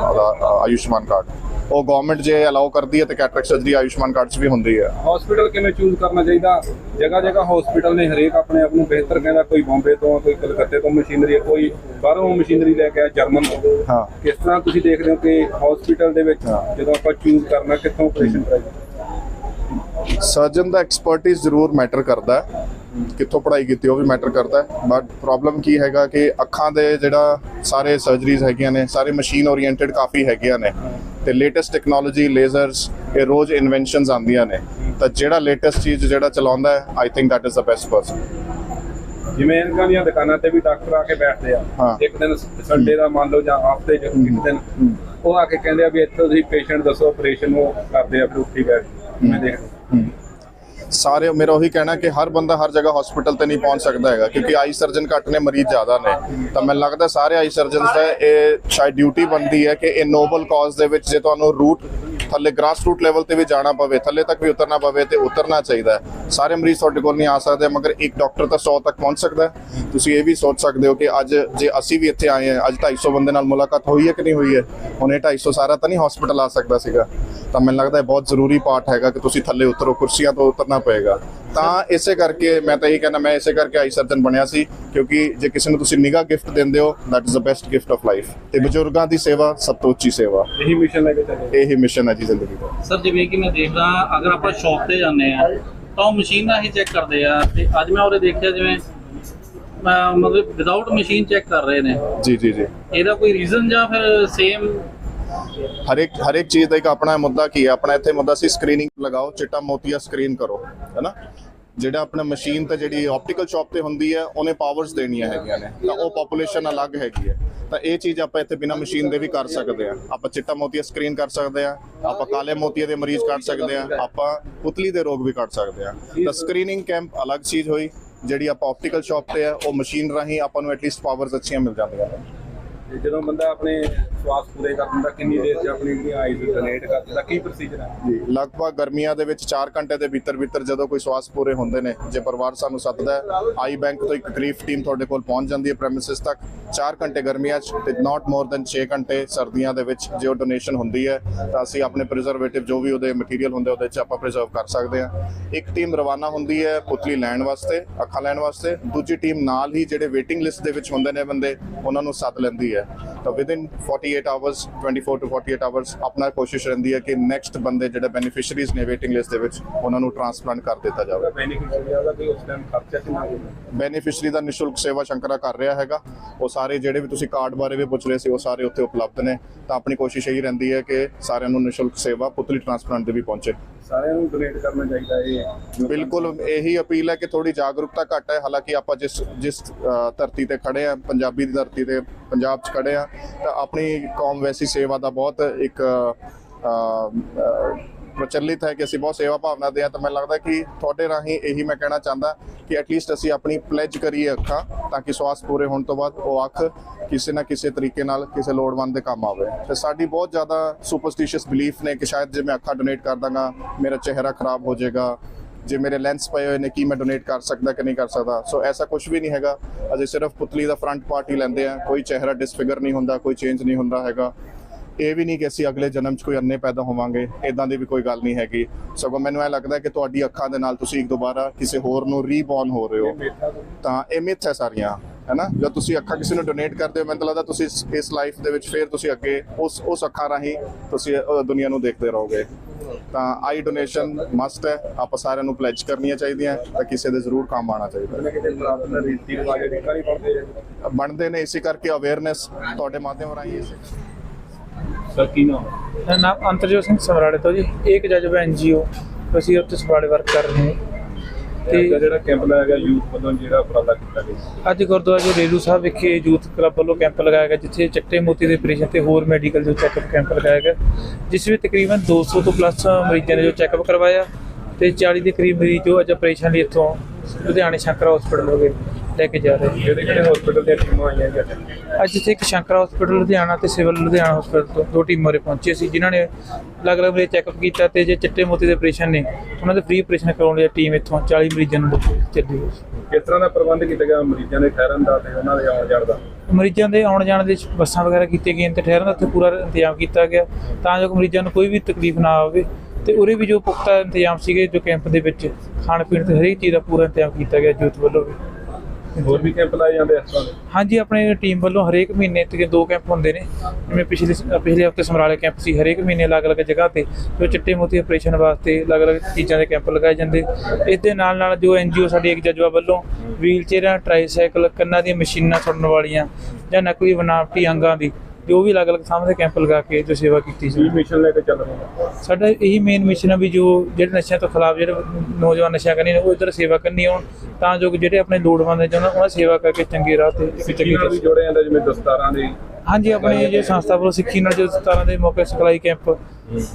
Ayushman card. ਉਹ ਗਵਰਨਮੈਂਟ ਜੇ ਅਲਾਉ ਕਰਦੀ ਹੈ ਤੇ ਕੈਟਰਕ ਸਰਜਰੀ ਆਯੁਸ਼ਮਾਨ ਕਾਰਡ 'ਚ ਵੀ ਹੁੰਦੀ ਹੈ। ਹਸਪੀਟਲ ਕਿਵੇਂ ਚੂਜ਼ ਕਰਨਾ ਚਾਹੀਦਾ? ਜਗ੍ਹਾ ਜਗ੍ਹਾ ਹਸਪੀਟਲ ਨੇ ਹਰੇਕ ਆਪਣੇ ਆਪ ਨੂੰ ਬਿਹਤਰ ਕਹਿੰਦਾ ਕੋਈ ਬੰਬੇ ਤੋਂ ਕੋਈ ਕਲਕੱਤੇ ਤੋਂ ਮਸ਼ੀਨਰੀ ਕੋਈ ਬਾਹਰੋਂ ਮਸ਼ੀਨਰੀ ਲੈ ਕੇ ਆਇਆ ਜਰਮਨ ਤੋਂ। ਹਾਂ। ਕਿਸ ਤਰ੍ਹਾਂ ਤੁਸੀਂ ਦੇਖਦੇ ਹੋ ਕਿ ਹਸਪੀਟਲ ਦੇ ਵਿੱਚ। ਜਦੋਂ ਆਪਾਂ ਚੂਜ਼ ਕਰਨਾ ਕਿੱਥੋਂ ਆਪਰੇਸ਼ਨ ਕਰਾਈਏ? ਸਰਜਨ ਦਾ ਐਕਸਪਰਟਿਸ ਜ਼ਰੂਰ ਮੈਟਰ ਕਰਦਾ ਹੈ। ਕਿੱਥੋਂ ਪੜ੍ਹਾਈ ਕੀਤੀ ਉਹ ਵੀ ਮੈਟਰ ਕਰਦਾ ਹੈ। ਬਟ ਪ੍ਰੋਬਲਮ ਕੀ ਹੈਗਾ ਕਿ ਅੱਖਾਂ ਦੇ ਜਿਹੜਾ ਸਾਰੇ ਸਰਜਰੀਜ਼ ਹੈਗੀਆਂ ਨੇ ਸਾਰੇ ਮਸ਼ੀਨ ਓਰੀਐਂਟਡ ਕਾਫੀ ਹੈਗੀਆਂ ਨੇ। ਤੇ ਲੇਟੈਸਟ ਟੈਕਨੋਲੋਜੀ ਲੇਜ਼ਰਸ ਇਹ ਰੋਜ਼ ਇਨਵੈਂਸ਼ਨਸ ਆਉਂਦੀਆਂ ਨੇ। ਤਾਂ ਜਿਹੜਾ ਲੇਟੈਸਟ ਚੀਜ਼ ਜਿਹੜਾ ਚਲਾਉਂਦਾ ਹੈ I think that is the best person ਜਿਵੇਂ ਇਹਨਾਂ ਦੀਆਂ ਦੁਕਾਨਾਂ ਤੇ ਵੀ ਡਾਕਟਰ ਆ ਕੇ ਬੈਠਦੇ ਆ। ਇੱਕ ਦਿਨ ਸੰਡੇ ਦਾ ਮੰਨ ਲਓ ਜਾਂ ਹਫ਼ਤੇ ਚ ਇੱਕ ਦਿਨ। ਉਹ ਆ ਕੇ ਕਹਿੰਦੇ ਆ ਵੀ ਇੱਥੇ ਤੁਸੀਂ ਪੇਸ਼ੈਂਟ ਦੱਸੋ ਆਪਰੇਸ਼ਨ ਉਹ ਕਰਦੇ ਆ ਫਿਰ ਉੱਠੀ ਬੈਠ ਮੈਂ ਦੇਖਦਾ। ਸਾਰੇ ਮੇਰਾ ਉਹੀ ਕਹਿਣਾ ਕਿ ਹਰ ਬੰਦਾ ਹਰ ਜਗ੍ਹਾ ਹਸਪੀਟਲ ਤੇ ਨਹੀਂ ਪਹੁੰਚ ਸਕਦਾ ਹੈਗਾ, ਕਿਉਂਕਿ ਆਈ ਸਰਜਨ ਘੱਟ ਨੇ, ਮਰੀਜ਼ ਜ਼ਿਆਦਾ ਨੇ। ਤਾਂ ਮੈਨੂੰ ਲੱਗਦਾ ਸਾਰੇ ਆਈ ਸਰਜਨਸ ਦਾ ਇਹ ਸ਼ਾਇਦ ਡਿਊਟੀ ਬਣਦੀ ਹੈ ਕਿ ਇਹ ਨੋਬਲ ਕਾਜ਼ ਦੇ ਵਿੱਚ ਜੇ ਤੁਹਾਨੂੰ ਰੂਟ ਥੱਲੇ ਗ੍ਰਾਸ ਰੂਟ ਲੈਵਲ ਤੇ ਵੀ ਜਾਣਾ ਪਵੇ, ਥੱਲੇ ਤੱਕ ਵੀ ਉਤਰਨਾ ਪਵੇ ਤੇ ਉਤਰਨਾ ਚਾਹੀਦਾ ਸਾਰੇ ਮਰੀਜ਼ ਤੁਹਾਡੇ ਕੋਲ ਨਹੀਂ ਆ ਸਕਦੇ, ਮਗਰ ਇੱਕ ਡਾਕਟਰ ਤਾਂ 100 ਤੱਕ ਪਹੁੰਚ ਸਕਦਾ ਤੁਸੀਂ ਇਹ ਵੀ ਸੋਚ ਸਕਦੇ ਹੋ ਕਿ ਅੱਜ ਜੇ ਅਸੀਂ ਵੀ ਇੱਥੇ ਆਏ ਹਾਂ, ਅੱਜ 250 ਬੰਦੇ ਨਾਲ ਮੁਲਾਕਾਤ ਹੋਈ ਹੈ ਕਿ ਨਹੀਂ ਹੋਈ ਹੈ? ਹੁਣ ਇਹ 250 ਸਾਰਾ ਤਾਂ ਨਹੀਂ ਹਸਪੀਟਲ ਆ ਸਕਦਾ ਸੀਗਾ। ਤਾਂ ਮੈਨੂੰ ਲੱਗਦਾ ਇਹ ਬਹੁਤ ਜ਼ਰੂਰੀ ਪਾਰਟ ਹੈਗਾ ਕਿ ਤੁਸੀਂ ਥੱਲੇ ਉਤਰੋ ਕੁਰਸੀਆਂ ਤੋਂ ਉਤਰਨਾ ਪਏਗਾ। ਤਾਂ ਇਸੇ ਕਰਕੇ ਮੈਂ ਤਾਂ ਇਹ ਕਹਿੰਦਾ ਮੈਂ ਇਸੇ ਕਰਕੇ ਆਈ ਸਰਜਨ ਬਣਿਆ ਸੀ ਕਿਉਂਕਿ ਜੇ ਕਿਸੇ ਨੂੰ ਤੁਸੀਂ ਨਿਗਾ ਗਿਫਟ ਦਿੰਦੇ ਹੋ that is the best gift of life ਤੇ ਬਜ਼ੁਰਗਾਂ ਦੀ ਸੇਵਾ ਸਭ ਤੋਂ ਉੱਚੀ ਸੇਵਾ। ਇਹੀ ਮਿਸ਼ਨ ਲੈ ਕੇ ਚੱਲੇ ਇਹੀ ਮਿਸ਼ਨ ਹੈ ਜੀ ਜ਼ਿੰਦਗੀ ਦਾ। ਸਰ ਜਿਵੇਂ ਕਿ ਮੈਂ ਦੇਖਦਾ ਅਗਰ ਆਪਾਂ ਸ਼ਾਪ ਤੇ ਜਾਂਦੇ ਆ ਤਾਂ ਉਹ ਮਸ਼ੀਨ ਨਾਲ ਹੀ ਚੈੱਕ ਕਰਦੇ ਆ। ਤੇ ਅੱਜ ਮੈਂ ਉਹਦੇ ਦੇਖਿਆ ਜਿਵੇਂ ਮਤਲਬ ਵਿਦਆਊਟ ਮਸ਼ੀਨ ਚੈੱਕ ਕਰ ਰਹੇ ਨੇ। ਜੀ ਜੀ ਜੀ। ਇਹਦਾ ਕੋਈ ਰੀਜ਼ਨ ਜਾਂ ਫਿਰ ਸੇਮ ਹਰੇਕ ਹਰੇਕ ਚੀਜ਼ ਦਾ ਇੱਕ ਆਪਣਾ ਮੁੱਦਾ ਕੀ ਹੈ? ਆਪਣਾ ਇੱਥੇ ਮੁੱਦਾ ਸੀ ਸਕਰੀਨਿੰਗ ਲਗਾਓ, ਚਿੱਟਾ ਮੋਤੀਆ ਸਕਰੀਨ ਕਰੋ ਹੈਨਾ ਜਿਹੜਾ ਆਪਣਾ ਮਸ਼ੀਨ ਤੇ ਜਿਹੜੀ ਆਪਟੀਕਲ ਸ਼ਾਪ ਤੇ ਹੁੰਦੀ ਹੈ, ਉਹਨੇ ਪਾਵਰਸ ਦੇਣੀਆਂ ਹੈਗੀਆਂ ਨੇ, ਤਾਂ ਉਹ ਪੋਪੂਲੇਸ਼ਨ ਅਲੱਗ ਹੈਗੀ ਹੈ। ਤਾਂ ਇਹ ਚੀਜ਼ ਆਪਾਂ ਇੱਥੇ ਬਿਨਾ ਮਸ਼ੀਨ ਦੇ ਵੀ ਕਰ ਸਕਦੇ ਆ ਆਪਾਂ ਚਿੱਟਾ ਮੋਤੀਆ ਸਕਰੀਨ ਕਰ ਸਕਦੇ ਆ ਆਪਾਂ ਕਾਲੇ ਮੋਤੀਆ ਦੇ ਮਰੀਜ਼ ਕੱਢ ਸਕਦੇ ਆ ਆਪਾਂ ਪੁਤਲੀ ਦੇ ਰੋਗ ਵੀ ਕੱਢ ਸਕਦੇ ਆ ਤਾਂ ਸਕਰੀਨਿੰਗ ਕੈਂਪ ਅਲੱਗ ਚੀਜ਼ ਹੋਈ, ਜਿਹੜੀ ਆਪਾਂ ਆਪਟੀਕਲ ਸ਼ਾਪ ਤੇ ਆ ਉਹ ਮਸ਼ੀਨ ਰਾਹੀਂ ਆਪਾਂ ਨੂੰ ਐਟਲੀਸਟ ਪਾਵਰਸ ਅੱਛੀਆਂ ਮਿਲ ਜਾਂਦੀਆਂ ਨੇ। ਤੇ ਜਦੋਂ ਬੰਦਾ ਆਪਣੇ ਸਵਾਸ ਪੂਰੇ ਕਰ ਦਿੰਦਾ, ਕਿੰਨੀ ਦੇਰ ਚ ਆਪਣੀ ਜਿਹੜੀਆਂ ਆਈਜ਼ ਡੋਨੇਟ ਕਰ ਦਿੰਦਾ, ਕੀ ਪ੍ਰੋਸੀਜਰ ਹੈ ਜੀ, ਲਗਭਗ ਗਰਮੀਆਂ ਦੇ ਵਿੱਚ 4 ਘੰਟੇ ਦੇ ਭੀਤਰ ਭੀਤਰ ਜਦੋਂ ਕੋਈ ਸਵਾਸ ਪੂਰੇ ਹੁੰਦੇ ਨੇ, ਜੇ ਪਰਿਵਾਰ ਸਾਨੂੰ ਸੱਦਦਾ ਹੈ, ਆਈ ਬੈਂਕ ਤੋਂ ਇੱਕ ਗ੍ਰੀਫ ਟੀਮ ਤੁਹਾਡੇ ਕੋਲ ਪਹੁੰਚ ਜਾਂਦੀ ਹੈ ਪ੍ਰੈਮਿਸਿਸ ਤੱਕ 4 ਘੰਟੇ ਗਰਮੀਆਂ 'ਚ ਤੇ ਨਾਟ ਮੋਰ ਦੈਨ 6 ਘੰਟੇ ਸਰਦੀਆਂ ਦੇ ਵਿੱਚ ਜੇ ਉਹ ਡੋਨੇਸ਼ਨ ਹੁੰਦੀ ਹੈ, ਤਾਂ ਅਸੀਂ ਆਪਣੇ ਪ੍ਰੀਜ਼ਰਵੇਟਿਵ ਜੋ ਵੀ ਉਹਦੇ ਮਟੀਰੀਅਲ ਹੁੰਦੇ ਉਹਦੇ 'ਚ ਆਪਾਂ ਪ੍ਰੀਜ਼ਰਵ ਕਰ ਸਕਦੇ ਹਾਂ। ਇੱਕ ਟੀਮ ਰਵਾਨਾ ਹੁੰਦੀ ਹੈ ਪੁਤਲੀ ਲੈਣ ਵਾਸਤੇ, ਅੱਖਾਂ ਲੈਣ ਵਾਸਤੇ, ਦੂਜੀ ਟੀਮ ਨਾਲ ਹੀ ਜਿਹੜੇ ਵੇਟਿੰਗ ਲਿਸਟ ਦੇ ਵਿੱਚ ਹੁੰਦੇ ਨੇ ਬੰਦੇ, ਉਹਨਾਂ ਨੂੰ ਸੱਦ ਲੈਂਦੀ ਹੈ। ਤਾਂ ਵਿਦਿਨ 48 ਆਵਰਸ 24 ਟੂ 48 ਆਵਰਸ ਆਪਣਾ ਕੋਸ਼ਿਸ਼ ਰਹਿੰਦੀ ਹੈ ਕਿ ਨੈਕਸਟ ਬੰਦੇ ਜਿਹੜੇ ਬੈਨੀਫੀਸ਼ੀਅਰੀਜ਼ ਨੇ ਵੇਟਿੰਗ ਲਿਸਟ ਦੇ ਵਿੱਚ ਉਹਨਾਂ ਨੂੰ ਟ੍ਰਾਂਸਪਲਾਂਟ ਕਰ ਦਿੱਤਾ ਜਾਵੇ। ਬੈਨੀਫੀਸ਼ੀਅਰੀ ਦਾ ਨਿਸ਼ੁਲਕ ਸੇਵਾ ਸ਼ੰਕਰਾ ਕਰ ਰਿਹਾ ਹੈਗਾ। ਉਹ ਸਾਰੇ ਜਿਹੜੇ ਵੀ ਤੁਸੀਂ ਕਾਰਡ ਬਾਰੇ ਵੀ ਪੁੱਛ ਰਹੇ ਸੀ ਉਹ ਸਾਰੇ ਉੱਥੇ ਉਪਲਬਧ ਨੇ। ਤਾਂ ਆਪਣੀ ਕੋਸ਼ਿਸ਼ ਇਹੀ ਰਹਿੰਦੀ ਹੈ ਕਿ ਸਾਰਿਆਂ ਨੂੰ ਨਿਸ਼ੁਲਕ ਸੇਵਾ ਪੁਤਲੀ ਟ੍ਰਾਂਸਪਲਾਂਟ ਦੇ ਵੀ ਪਹੁੰਚੇ। ਸਾਰਿਆਂ ਨੂੰ ਡੋਨੇਟ ਕਰਨਾ ਚਾਹੀਦਾ ਇਹ ਬਿਲਕੁਲ, ਇਹੀ ਅਪੀਲ ਹੈ ਕਿ ਥੋੜੀ ਜਾਗਰੂਕਤਾ ਘੱਟ ਹੈ। ਹਾਲਾਂਕਿ ਆਪਾਂ ਜਿਸ ਜਿਸ ਧਰਤੀ ਤੇ ਖੜੇ ਆ ਪੰਜਾਬੀ ਦੀ ਧਰਤੀ ਤੇ ਪੰਜਾਬ 'ਚ ਖੜੇ ਆ ਤਾਂ ਆਪਣੀ ਕੌਮ ਵੈਸੀ ਸੇਵਾ ਦਾ ਬਹੁਤ ਇੱਕ ਪ੍ਰਚਲਿਤ ਹੈ ਕਿ ਅਸੀਂ ਬਹੁਤ ਸੇਵਾ ਭਾਵਨਾ ਦੇ ਆ ਤਾਂ ਮੈਨੂੰ ਲੱਗਦਾ ਕਿ ਤੁਹਾਡੇ ਰਾਹੀਂ ਇਹੀ ਮੈਂ ਕਹਿਣਾ ਚਾਹੁੰਦਾ ਕਿ ਐਟਲੀਸਟ ਅਸੀਂ ਆਪਣੀ ਪਲੇਜ ਕਰੀਏ ਅੱਖਾਂ ਤਾਂ ਕਿ ਸਵਾਸ ਪੂਰੇ ਹੋਣ ਤੋਂ ਬਾਅਦ ਉਹ ਅੱਖ ਕਿਸੇ ਨਾ ਕਿਸੇ ਤਰੀਕੇ ਨਾਲ ਕਿਸੇ ਲੋੜਵੰਦ ਦੇ ਕੰਮ ਆਵੇ। ਤੇ ਸਾਡੀ ਬਹੁਤ ਜ਼ਿਆਦਾ ਸੁਪਰਸਟੀਸ਼ੀਅਸ ਬਿਲੀਫ ਨੇ ਕਿ ਸ਼ਾਇਦ ਜੇ ਮੈਂ ਅੱਖਾਂ ਡੋਨੇਟ ਕਰ ਦਾਂਗਾ, ਮੇਰਾ ਚਿਹਰਾ ਖਰਾਬ ਹੋ ਜਾਏਗਾ, ਜੇ ਮੇਰੇ ਲੈਂਸ ਪਏ ਹੋਏ ਨੇ ਕੀ ਮੈਂ ਡੋਨੇਟ ਕਰ ਸਕਦਾ ਕਿ ਨਹੀਂ ਕਰ ਸਕਦਾ? ਸੋ ਐਸਾ ਕੁਝ ਵੀ ਨਹੀਂ ਹੈਗਾ। ਅਸੀਂ ਸਿਰਫ ਪੁਤਲੀ ਦਾ ਫਰੰਟ ਪਾਰਟ ਹੀ ਲੈਂਦੇ ਆ, ਕੋਈ ਚਿਹਰਾ ਡਿਸਫਿਗਰ ਨਹੀਂ ਹੁੰਦਾ, ਕੋਈ ਚੇਂਜ ਨਹੀਂ ਹੁੰਦਾ ਹੈਗਾ। ਇਹ ਵੀ ਨਹੀਂ ਕਿ ਅਸੀਂ ਅਗਲੇ ਜਨਮ 'ਚ ਕੋਈ ਅੰਨੇ ਪੈਦਾ ਹੋਵਾਂਗੇ ਇਦਾਂ ਦੀ ਵੀ ਕੋਈ ਗੱਲ ਨਹੀਂ ਹੈਗੀ। ਸਗੋਂ ਮੈਨੂੰ ਇਹ ਲੱਗਦਾ ਕਿ ਤੁਹਾਡੀ ਅੱਖਾਂ ਦੇ ਨਾਲ ਤੁਸੀਂ ਇੱਕ ਦੁਬਾਰਾ ਕਿਸੇ ਹੋਰ ਨੂੰ ਰੀਬੌਰਨ ਹੋ ਰਹੇ ਹੋ। ਤਾਂ ਇਹ ਮਿੱਥ ਹੈ ਸਾਰੀਆਂ ਹੈਨਾ? ਜਦ ਤੁਸੀਂ ਅੱਖਾਂ ਕਿਸੇ ਨੂੰ ਡੋਨੇਟ ਕਰਦੇ ਹੋ ਮੈਨੂੰ ਲੱਗਦਾ ਤੁਸੀਂ ਇਸ- ਲਾਈਫ ਦੇ ਵਿੱਚ ਫਿਰ ਤੁਸੀਂ ਅੱਗੇ ਉਸ ਉਸ ਅੱਖਾਂ ਰਾਹੀਂ ਤੁਸੀਂ ਦੁਨੀਆ ਨੂੰ ਦੇਖਦੇ ਰਹੋਗੇ। ਤਾਂ ਆਈ ਡੋਨੇਸ਼ਨ ਮਸਟ ਹੈ ਆਪਾਂ ਸਾਰਿਆਂ ਨੂੰ ਪਲੇਜ ਕਰਨੀਆਂ ਚਾਹੀਦੀਆਂ ਤਾਂ ਕਿਸੇ ਦੇ ਜ਼ਰੂਰ ਕੰਮ ਆਉਣਾ ਚਾਹੀਦਾ। ਬਣਦੇ ਨੇ ਇਸੇ ਕਰਕੇ ਅਵੇਅਰਨੈਸ ਤੁਹਾਡੇ ਮਾਧਿਅਮ ਰਾਹੀਂ ਇਸੇ ਸਰ ਕੀ ਨਾਮ? ਮੇਰਾ ਨਾਮ ਅੰਤਰਜੋਤ ਸਿੰਘ ਸਮਰਾਲੇ ਤੋਂ ਜੀ। ਇੱਕ ਜਜ਼ਬਾ ਐਨਜੀਓ ਅਸੀਂ ਉੱਥੇ ਸਮਰਾਲੇ ਵਰਕ ਕਰ ਰਹੇ ਹਾਂ। ਤੇ ਜਿਹੜਾ ਕੈਂਪ ਲਾਇਆ ਗਿਆ ਯੂਥ ਵੱਲੋਂ ਜਿਹੜਾ ਉਪਰਾਲਾ ਕੀਤਾ ਗਿਆ ਅੱਜ ਗੁਰਦੁਆਰਾ ਜੋ ਰੇਲੂ ਸਾਹਿਬ ਵਿਖੇ ਯੂਥ ਕਲੱਬ ਵੱਲੋਂ ਕੈਂਪ ਲਗਾਇਆ ਗਿਆ ਜਿੱਥੇ ਚਿੱਟੇ ਮੋਤੀ ਦੇ ਆਪਰੇਸ਼ਨ ਤੇ ਹੋਰ ਮੈਡੀਕਲ ਜੋ ਚੈੱਕਅਪ ਕੈਂਪ ਲਗਾਇਆ ਗਿਆ। ਜਿਸ ਵਿੱਚ ਤਕਰੀਬਨ 200 ਤੋਂ ਪਲੱਸ ਮਰੀਜ਼ਾਂ ਨੇ ਜੋ ਚੈੱਕਅਪ ਕਰਵਾਇਆ ਤੇ 40 ਦੇ ਕਰੀਬ ਮਰੀਜ਼ ਜੋ ਅੱਜ ਆਪਰੇਸ਼ਨ ਲਈ ਇੱਥੋਂ ਲੁਧਿਆਣੇ ਸ਼ੰਕਰਾ ਹਸਪੀਟਲ ਹੋ ਗਏ। ਲੈ ਕੇ ਜਾ ਰਹੇ ਨੇ। ਜਿਹੜੇ ਜਿਹੜੇ ਹਸਪੀਟਲ ਦੀਆਂ ਟੀਮਾਂ ਆਈਆਂ ਜੀ ਅੱਜ? ਅੱਜ ਇੱਥੇ ਇੱਕ ਸ਼ੰਕਰਾ ਹਸਪੀਟਲ ਲੁਧਿਆਣਾ ਤੇ ਸਿਵਲ ਲੁਧਿਆਣਾ ਹਸਪੀਟਲ ਤੋਂ ਦੋ ਟੀਮਾਂ ਉਰੇ ਪਹੁੰਚੇ ਸੀ ਜਿਨ੍ਹਾਂ ਨੇ ਅਲੱਗ-ਅਲੱਗ ਮਰੀਜ਼ ਚੈੱਕਅਪ ਕੀਤਾ ਤੇ ਜੇ ਚਿੱਟੇ ਮੋਤੀ ਦੇ ਆਪਰੇਸ਼ਨ ਨੇ ਉਹਨਾਂ ਦੇ ਫ੍ਰੀ ਆਪਰੇਸ਼ਨ ਕਰਾਉਣ ਲਈ ਟੀਮ ਇੱਥੋਂ 40 ਮਰੀਜ਼ਾਂ ਨੂੰ ਚੱਲੀ ਹੋਈ ਸੀ। ਕਿਸ ਤਰ੍ਹਾਂ ਦਾ ਪ੍ਰਬੰਧ ਕੀਤਾ ਗਿਆ ਮਰੀਜ਼ਾਂ ਦੇ ਠਹਿਰਨ ਦਾ ਤੇ ਉਹਨਾਂ ਦੇ ਆਉਣ ਜਾਣ ਦਾ? ਮਰੀਜ਼ਾਂ ਦੇ ਆਉਣ ਜਾਣ ਦੇ ਬੱਸਾਂ ਵਗੈਰਾ ਕੀਤੀਆਂ ਗਈਆਂ ਤੇ ਠਹਿਰਨ ਦਾ ਉੱਥੇ ਪੂਰਾ ਇੰਤਜ਼ਾਮ ਕੀਤਾ ਗਿਆ ਤਾਂ ਜੋ ਕਿ ਮਰੀਜ਼ਾਂ ਨੂੰ ਕੋਈ ਵੀ ਤਕਲੀਫ ਨਾ ਆਵੇ ਤੇ ਉਰੇ ਵੀ ਜੋ ਪੁਖਤਾ ਇੰਤਜ਼ਾਮ ਸੀਗੇ ਜੋ ਕੈਂਪ ਦੇ ਵਿੱਚ ਖਾਣ ਪੀਣ ਤੇ ਹਰੇਕ ਚੀਜ਼ ਦਾ ਪੂਰਾ ਇੰਤਜ਼ਾਮ ਕੀਤਾ ਗਿਆ ਯੂਥ ਵੱਲੋਂ ਵੀ। ਹੋਰ ਵੀ ਕੈਂਪ ਲਾਏ ਜਾਂਦੇ ਇਸ ਤਰ੍ਹਾਂ ਦੇ? ਹਾਂਜੀ, ਆਪਣੇ ਟੀਮ ਵੱਲੋਂ ਹਰੇਕ ਮਹੀਨੇ ਤੇ ਦੋ ਕੈਂਪ ਹੁੰਦੇ ਨੇ। ਜਿਵੇਂ ਪਿਛਲੇ ਪਿਛਲੇ ਹਫ਼ਤੇ ਸਮਰਾਲੇ ਕੈਂਪ ਸੀ, ਹਰੇਕ ਮਹੀਨੇ ਅਲੱਗ-ਅਲੱਗ ਜਗ੍ਹਾ ਤੇ ਜੋ ਚਿੱਟੇ ਮੋਤੀ ਆਪਰੇਸ਼ਨ ਵਾਸਤੇ ਅਲੱਗ-ਅਲੱਗ ਚੀਜ਼ਾਂ ਦੇ ਕੈਂਪ ਲਗਾਏ ਜਾਂਦੇ। ਇਸ ਦੇ ਨਾਲ ਨਾਲ ਜੋ ਐਨਜੀਓ ਸਾਡੀ ਇੱਕ ਜਜ਼ਬਾ ਵੱਲੋਂ ਵੀਲ ਚੇਅਰਾਂ ਟ੍ਰਾਈਸਾਈਕਲ ਕੰਨਾਂ ਦੀਆਂ ਮਸ਼ੀਨਾਂ ਸੁਣਨ ਵਾਲੀਆਂ ਜਾਂ ਨਕਲੀ ਬਨਾਵਟੀ ਅੰਗਾਂ ਦੀ ਜੋ ਵੀ ਅਲੱਗ-ਅਲੱਗ ਸਾਹਮਣੇ ਕੈਂਪ ਲਗਾ ਕੇ ਜੋ ਸੇਵਾ ਕੀਤੀ ਸੀ ਮਿਸ਼ਨ ਲੈ ਕੇ ਚੱਲ ਰਹੇ ਹੋ ਸਾਡਾ ਇਹੀ ਮੇਨ ਮਿਸ਼ਨ ਹੈ ਵੀ ਜੋ ਜਿਹੜੇ ਨਸ਼ਿਆਂ ਤੋਂ ਖਿਲਾਫ ਜਿਹੜੇ ਨੌਜਵਾਨ ਨਸ਼ਾ ਕਰਨੀ ਉਹ ਇਧਰ ਸੇਵਾ ਕਰਨੀ ਹੋਣ ਤਾਂ ਜੋ ਕਿ ਜਿਹੜੇ ਆਪਣੇ ਲੋੜਵੰਦ ਨੇ ਉਹਨਾਂ ਦੀ ਸੇਵਾ ਕਰਕੇ ਚੰਗੇ ਰਾਹ ਤੇ ਸਿੱਖੀ ਨਾਲ ਵੀ ਜੋੜੇ ਜਾਂਦੇ ਜਿਵੇਂ ਦਸਤਾਰਾਂ ਦੇ ਹਾਂਜੀ ਆਪਣੇ ਜੇ ਸੰਸਥਾ ਵੱਲੋਂ ਸਿੱਖੀ ਨਾਲ ਜੋ ਸਤਾਰਾਂ ਦੇ ਮੌਕੇ ਸਿਖਲਾਈ ਕੈਂਪ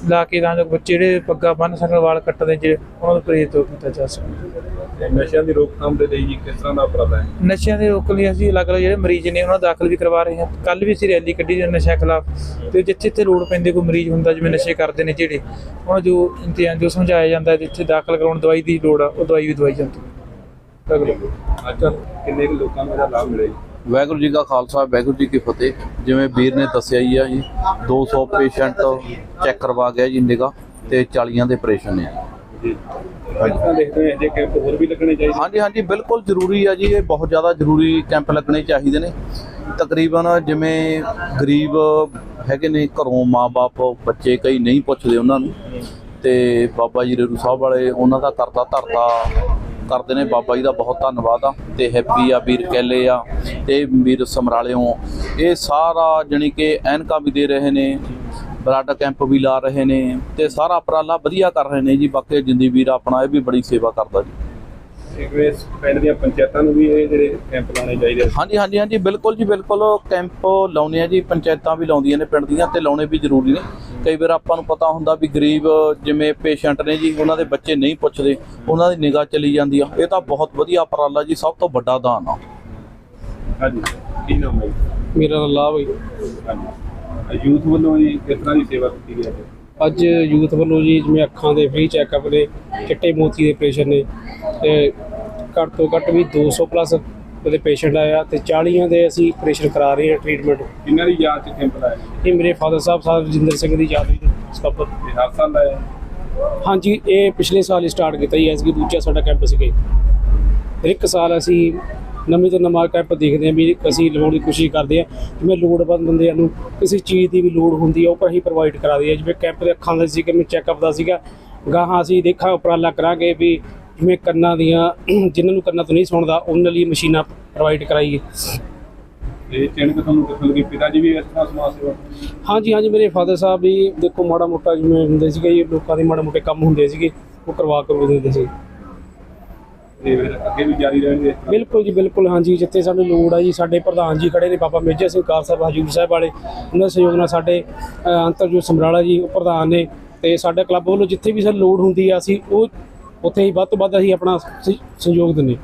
ਲਾ ਕੇ ਤਾਂ ਜੋ ਬੱਚੇ ਜਿਹੜੇ ਪੱਗਾ ਬੰਨ ਸਕਣ ਵਾਲ ਕੱਟਦੇ ਜੇ ਉਹਨਾਂ ਨੂੰ ਪ੍ਰੇਰਿਤ ਕੀਤਾ ਜਾ ਸਕੇ। ਤੇ ਨਸ਼ਿਆਂ ਦੀ ਰੋਕਥਾਮ ਦੇ ਲਈ ਜੀ ਕਿਸ ਤਰ੍ਹਾਂ ਦਾ ਉਪਰਾਲਾ ਹੈ? ਨਸ਼ਿਆਂ ਦੇ ਰੋਕਣ ਲਈ ਅਸੀਂ ਅਲੱਗ-ਅਲੱਗ ਜਿਹੜੇ ਮਰੀਜ਼ ਨੇ ਉਹਨਾਂ ਦਾਖਲ ਵੀ ਕਰਵਾ ਰਹੇ ਹਾਂ। ਕੱਲ ਵੀ ਅਸੀਂ ਰੈਲੀ ਕੱਢੀ ਜੇ ਨਸ਼ਾ ਖਿਲਾਫ ਤੇ ਜਿੱਥੇ ਜਿੱਥੇ ਲੋੜ ਪੈਂਦੀ ਕੋਈ ਮਰੀਜ਼ ਹੁੰਦਾ ਜਿਵੇਂ ਨਸ਼ੇ ਕਰਦੇ ਨੇ ਜਿਹੜੇ ਉਹਨਾਂ ਜੋ ਇੰਤਜ਼ਾਮ ਜੋ ਸਮਝਾਇਆ ਜਾਂਦਾ ਜਿੱਥੇ ਦਾਖਲ ਕਰਾਉਣ ਦਵਾਈ ਦੀ ਲੋੜ ਆ ਉਹ ਦਵਾਈ ਵੀ ਦਵਾਈ ਜਾਂਦੀ ਹੈ। ਅਲੱਗ-ਅਲੱਗ ਅੱਜ ਕਿੰਨੇ ਕੁ ਲੋਕਾਂ ਨੂੰ ਇਹਦਾ ਲਾਭ ਮਿਲਿਆ ਜੀ? ਵਾਹਿਗੁਰੂ ਜੀ ਕਾ ਖਾਲਸਾ ਵਾਹਿਗੁਰੂ ਜੀ ਕੀ ਫਤਿਹ। ਜਿਵੇਂ ਵੀਰ ਨੇ ਦੱਸਿਆ ਹੀ ਆ ਜੀ 200 ਪੇਸ਼ੈਂਟ ਚੈੱਕ ਕਰਵਾ ਗਿਆ ਜੀ ਨਿਗਾ ਤੇ 40 ਦੇ ਆਪਰੇਸ਼ਨ ਨੇ। ਜੀ। ਅੱਜ ਦੇਖਦੇ ਹਾਂ ਜੇ ਕੈਂਪ ਹੋਰ ਵੀ ਲੱਗਣੇ ਚਾਹੀਦੇ। ਹਾਂਜੀ ਹਾਂਜੀ, ਬਿਲਕੁਲ ਜ਼ਰੂਰੀ ਆ ਜੀ, ਇਹ ਬਹੁਤ ਜ਼ਿਆਦਾ ਜ਼ਰੂਰੀ ਕੈਂਪ ਲੱਗਣੇ ਚਾਹੀਦੇ ਨੇ। ਤਕਰੀਬਨ ਜਿਵੇਂ ਗਰੀਬ ਹੈਗੇ ਨੇ, ਘਰੋਂ ਮਾਪੇ ਬੱਚੇ ਕਈ ਨਹੀਂ ਪੁੱਛਦੇ ਉਹਨਾਂ ਨੂੰ। ਤੇ ਬਾਬਾ ਜੀ ਰੇਰੂ ਸਾਹਿਬ ਵਾਲੇ, ਉਹਨਾਂ ਦਾ ਕਰਤਾ ਧਰਤਾ ਕਰਦੇ ਨੇ। ਬਾਬਾ ਜੀ ਦਾ ਬਹੁਤ ਧੰਨਵਾਦ ਆ, ਤੇ ਹੈਪੀ ਆ, ਵੀਰ ਕੈਲੇ ਆ, ਤੇ ਵੀਰ ਸਮਰਾਲਿਓਂ। ਇਹ ਸਾਰਾ ਜਾਣੀ ਕਿ ਐਨਕਾ ਵੀ ਦੇ ਰਹੇ ਨੇ। ਬਲੱਡ ਕੈਂਪ ਵੀ ਲਾ ਰਹੇ ਨੇ ਤੇ ਸਾਰਾ ਉਪਰਾਲਾ ਵਧੀਆ ਕਰ ਰਹੇ ਨੇ ਜੀ। ਬਾਕੀ ਜਿੰਦੀ ਵੀਰ ਆਪਣਾ ਇਹ ਵੀ ਬੜੀ ਸੇਵਾ ਕਰਦਾ ਜੀ। ਜਿਵੇਂ ਪਿੰਡ ਦੀਆਂ ਪੰਚਾਇਤਾਂ ਨੂੰ ਵੀ ਇਹ ਜਿਹੜੇ ਕੈਂਪ ਲਾਉਣੇ ਚਾਹੀਦੇ। ਹਾਂਜੀ ਹਾਂਜੀ ਹਾਂਜੀ ਬਿਲਕੁਲ ਜੀ ਬਿਲਕੁਲ ਕੈਂਪ ਲਾਉਣੇ ਆ ਜੀ। ਪੰਚਾਇਤਾਂ ਵੀ ਲਾਉਂਦੀਆਂ ਨੇ ਪਿੰਡ ਦੀਆਂ ਤੇ ਲਾਉਣੇ ਵੀ ਜ਼ਰੂਰੀ ਨੇ। ਕਈ ਵਾਰ ਆਪਾਂ ਨੂੰ ਪਤਾ ਹੁੰਦਾ ਵੀ ਗਰੀਬ ਜਿਵੇਂ ਪੇਸ਼ੈਂਟ ਨੇ ਜੀ ਉਹਨਾਂ ਦੇ ਬੱਚੇ ਨਹੀਂ ਪੁੱਛਦੇ ਉਹਨਾਂ ਦੀ ਨਿਗਾਹ ਚਲੀ ਜਾਂਦੀ ਆ। ਇਹ ਤਾਂ ਬਹੁਤ ਵਧੀਆ ਉਪਰਾਲਾ ਜੀ ਸਭ ਤੋਂ ਵੱਡਾ ਦਾਨ ਆ। ਹਾਂਜੀ ਕੀ ਨਾਮ ਹੈ ਜੀ? ਮੇਰਾ ਲਾਭ ਹੈ ਹਾਂਜੀ। ਯੂਥ ਵੱਲੋਂ ਜੀ ਕਿਸ ਤਰ੍ਹਾਂ ਦੀ ਸੇਵਾ ਕੀਤੀ ਗਈ ਹੈ? ਅੱਜ ਯੂਥ ਵੱਲੋਂ ਜੀ ਜਿਵੇਂ ਅੱਖਾਂ ਦੇ ਫ੍ਰੀ ਚੈੱਕਅਪ ਨੇ ਚਿੱਟੇ ਮੋਤੀ ਦੇ ਆਪਰੇਸ਼ਨ ਨੇ ਤੇ ਘੱਟ ਤੋਂ ਘੱਟ ਵੀ 200 ਪਲੱਸ ਉਹਦੇ ਪੇਸ਼ੈਂਟ ਆਇਆ ਤੇ 40 ਦੇ ਅਸੀਂ ਆਪਰੇਸ਼ਨ ਕਰਾ ਰਹੇ ਹਾਂ ਟ੍ਰੀਟਮੈਂਟ ਕਿੰਨਾਂ ਦੀ ਯਾਦ ਚ ਕੈਂਪ ਲਾਇਆ? ਇਹ ਮੇਰੇ ਫਾਦਰ ਸਾਹਿਬ ਸਾਹਿਬ ਰਜਿੰਦਰ ਸਿੰਘ ਦੀ ਯਾਦ ਵਿੱਚ ਇਹ ਹਰ ਸਾਲ ਲਾਇਆ? ਹਾਂਜੀ ਇਹ ਪਿਛਲੇ ਸਾਲ ਹੀ ਸਟਾਰਟ ਕੀਤਾ ਜੀ ਐਸਗੀ ਦੂਜਾ ਸਾਡਾ ਕੈਂਪ ਸੀਗਾ ਹਰ ਇੱਕ ਸਾਲ ਅਸੀਂ ਨਵੇਂ ਤੋਂ ਨਵਾਂ ਕੈਂਪ ਦੇਖਦੇ ਹਾਂ ਵੀ ਅਸੀਂ ਲਵਾਉਣ ਦੀ ਕੋਸ਼ਿਸ਼ ਕਰਦੇ ਹਾਂ। ਜਿਵੇਂ ਲੋੜਵੰਦ ਬੰਦਿਆਂ ਨੂੰ ਕਿਸੇ ਚੀਜ਼ ਦੀ ਵੀ ਲੋੜ ਹੁੰਦੀ ਹੈ ਉਹ ਅਸੀਂ ਪ੍ਰੋਵਾਈਡ ਕਰਾ ਦਈਏ। ਜਿਵੇਂ ਕੈਂਪ ਦੇ ਅੱਖਾਂ ਦਾ ਸੀ ਕਿ ਮੈਂ ਚੈੱਕਅਪ ਦਾ ਸੀਗਾ। ਗਾਹਾਂ ਅਸੀਂ ਦੇਖਾਂ ਉਪਰਾਲਾ ਕਰਾਂਗੇ ਵੀ ਜਿਵੇਂ ਕੰਨਾਂ ਦੀਆਂ ਜਿਨ੍ਹਾਂ ਨੂੰ ਕੰਨਾਂ ਤੋਂ ਨਹੀਂ ਸੁਣਦਾ ਉਹਨਾਂ ਲਈ ਮਸ਼ੀਨਾਂ ਪ੍ਰੋਵਾਈਡ ਕਰਾਈਏ। ਇਹ ਚਿੰਨ੍ਹ ਤੁਹਾਨੂੰ ਕਿਸ ਲੱਗੀ ਪਿਤਾ ਜੀ ਵੀ ਇਸ ਤਰ੍ਹਾਂ ਸਮਾਜ ਸੇਵਾ ਹਾਂਜੀ ਹਾਂਜੀ ਮੇਰੇ ਫਾਦਰ ਸਾਹਿਬ ਵੀ ਦੇਖੋ ਮਾੜਾ ਮੋਟਾ ਜਿਵੇਂ ਹੁੰਦੇ ਸੀਗੇ ਲੋਕਾਂ ਦੇ ਮਾੜਾ ਮੋਟੇ ਕੰਮ ਹੁੰਦੇ ਸੀਗੇ ਉਹ ਕਰਵਾ ਕਰਵਾ ਦਿੰਦੇ ਸੀ। ਤੇ ਫਿਰ ਅੱਗੇ ਵੀ ਜਾਰੀ ਰਹਿਣਗੇ ਬਿਲਕੁਲ ਜੀ, ਬਿਲਕੁਲ, ਹਾਂਜੀ, ਜਿੱਥੇ ਸਾਨੂੰ ਲੋੜ ਆ ਜੀ, ਸਾਡੇ ਪ੍ਰਧਾਨ ਜੀ ਖੜੇ ਨੇ, ਬਾਬਾ ਮੇਜਰ ਸਿੰਘ ਕਾਰ ਸਾਹਿਬ ਹਜੂਰ ਸਾਹਿਬ ਵਾਲੇ, ਉਹਨਾਂ ਦੇ ਸਹਿਯੋਗ ਨਾਲ ਸਾਡੇ ਅੰਤਰਜੋਤ ਸਮਰਾਲਾ ਜੀ ਉਹ ਪ੍ਰਧਾਨ ਨੇ ਤੇ ਸਾਡਾ ਕਲੱਬ ਵੱਲੋਂ ਜਿੱਥੇ ਵੀ ਸਾਨੂੰ ਲੋੜ ਹੁੰਦੀ ਆ, ਅਸੀਂ ਉਹ, ਉੱਥੇ ਹੀ ਵੱਧ ਤੋਂ ਵੱਧ ਅਸੀਂ ਆਪਣਾ ਸ- ਸਹਿਯੋਗ ਦਿੰਦੇ